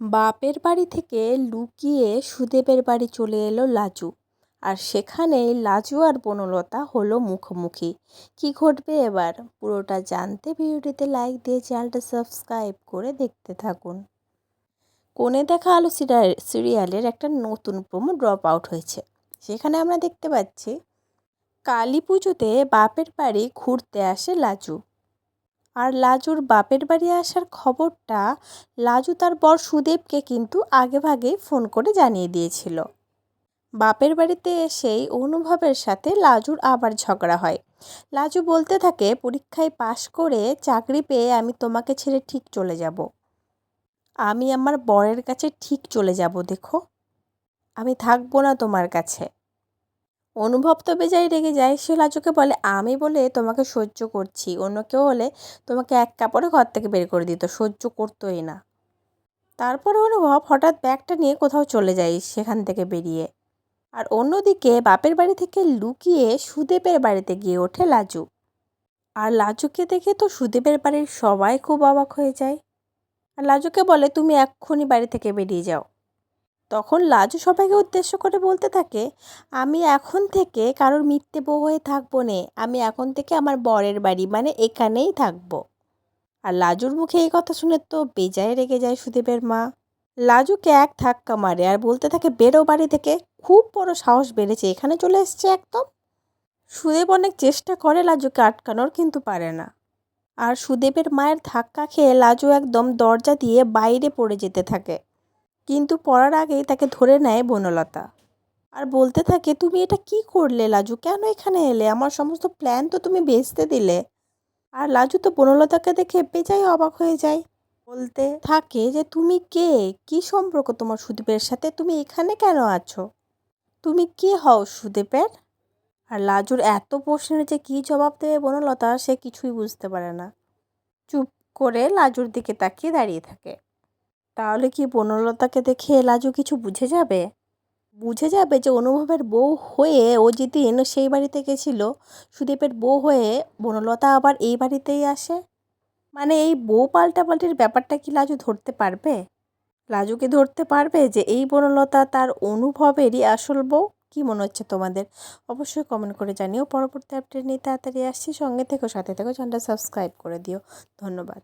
বাপের বাড়ি থেকে লুকিয়ে সুদেবের বাড়ি চলে এলো লাজু। আর সেখানেই লাজু আর বনলতা হলো মুখোমুখি। কি ঘটবে এবার? পুরোটা জানতে ভিডিওটিতে লাইক দিয়ে চ্যানেলটা সাবস্ক্রাইব করে দেখতে থাকুন। কোণে দেখা আলো সিরিয়ালের একটা নতুন প্রোমো ড্রপ আউট হয়েছে। সেখানে আমরা দেখতে পাচ্ছি, কালী পুজোতে বাপের বাড়ি ঘুরতে আসে লাজু। আর লাজুর বাপের বাড়ি আসার খবরটা লাজু তার বর সুদেবকে কিন্তু আগেভাগেই ফোন করে জানিয়ে দিয়েছিল। বাপের বাড়িতে এসেই অনুভবের সাথে লাজুর আবার ঝগড়া হয়। লাজু বলতে থাকে, পরীক্ষায় পাশ করে চাকরি পেয়ে আমি তোমাকে ছেড়ে ঠিক চলে যাব। আমি আমার বরের কাছে ঠিক চলে যাব, দেখো। আমি থাকব না তোমার কাছে। অনুভব তো বেজায় রেগে যায়। সে লাজুকে বলে, আমি বলে তোমাকে সহ্য করছি। অন্য কেউ হলে তোমাকে এক কাপড়ে ঘর থেকে বের করে দিত। সহ্য করতোই না। তারপরে অনুভব হঠাৎ ব্যাগটা নিয়ে কোথাও চলে যায় সেখান থেকে বেরিয়ে। আর অন্যদিকে বাপের বাড়ি থেকে লুকিয়ে সুদেবের বাড়িতে গিয়ে ওঠে লাজু। আর লাজুকে দেখে তো সুদেবের বাড়ির সবাই খুব অবাক হয়ে যায়। আর লাজুকে বলে, তুমি এক্ষুনি বাড়ি থেকে বেরিয়ে যাও। তখন লাজু সবাইকে উদ্দেশ্য করে বলতে থাকে, আমি এখন থেকে কারোর মিথ্যে বউ হয়ে থাকব নে, আমি এখন থেকে আমার বরের বাড়ি মানে এখানেই থাকব। আর লাজুর মুখে এই কথা শুনে তো বেজায় রেগে যায় সুদীপের মা। লাজুকে এক ধাক্কা মারে আর বলতে থাকে, বেরো বাড়ি থেকে, খুব বড় সাহস বেড়েছে, এখানে চলে এসছে একদম? সুদেব অনেক চেষ্টা করে লাজুকে আটকানোর, কিন্তু পারে না। আর সুদেবের মায়ের ধাক্কা খেয়ে লাজু একদম দরজা দিয়ে বাইরে পড়ে যেতে থাকে। কিন্তু পড়ার আগেই তাকে ধরে নেয় বনলতা। আর বলতে থাকে, তুমি এটা কি করলে লাজু? কেন এখানে এলে? আমার সমস্ত প্ল্যান তো তুমি বেচতে দিলে। আর লাজু তো বনলতাকে দেখে বেজাই অবাক হয়ে যায়। বলতে থাকে যে, তুমি কে? কি সম্পর্ক তোমার সুদীপের সাথে? তুমি এখানে কেন আছো? তুমি কে হও সুদীপের? আর লাজুর এত প্রশ্নের যে কী জবাব দেবে বনলতা, সে কিছুই বুঝতে পারে না। চুপ করে লাজুর দিকে তাকিয়ে দাঁড়িয়ে থাকে। তাহলে কি বনলতাকে দেখে লাজু কিছু বুঝে যাবে? বুঝে যাবে যে অনুভবের বউ হয়ে ও যেদিন সেই বাড়িতে গেছিল, সুদীপের বউ হয়ে বনলতা আবার এই বাড়িতেই আসে? মানে এই বউ পাল্টাপাল্টির ব্যাপারটা কি লাজু ধরতে পারবে? লাজুকে ধরতে পারবে যে এই বনলতা তার অনুভবেরই আসল বউ? কী মনে হচ্ছে তোমাদের? অবশ্যই কমেন্ট করে জানিও। পরবর্তী আপডেট নিয়ে তাড়াতাড়ি আসছি। সঙ্গে থেকো, সাথে থেকো চ্যানেলটা সাবস্ক্রাইব করে দিও। ধন্যবাদ।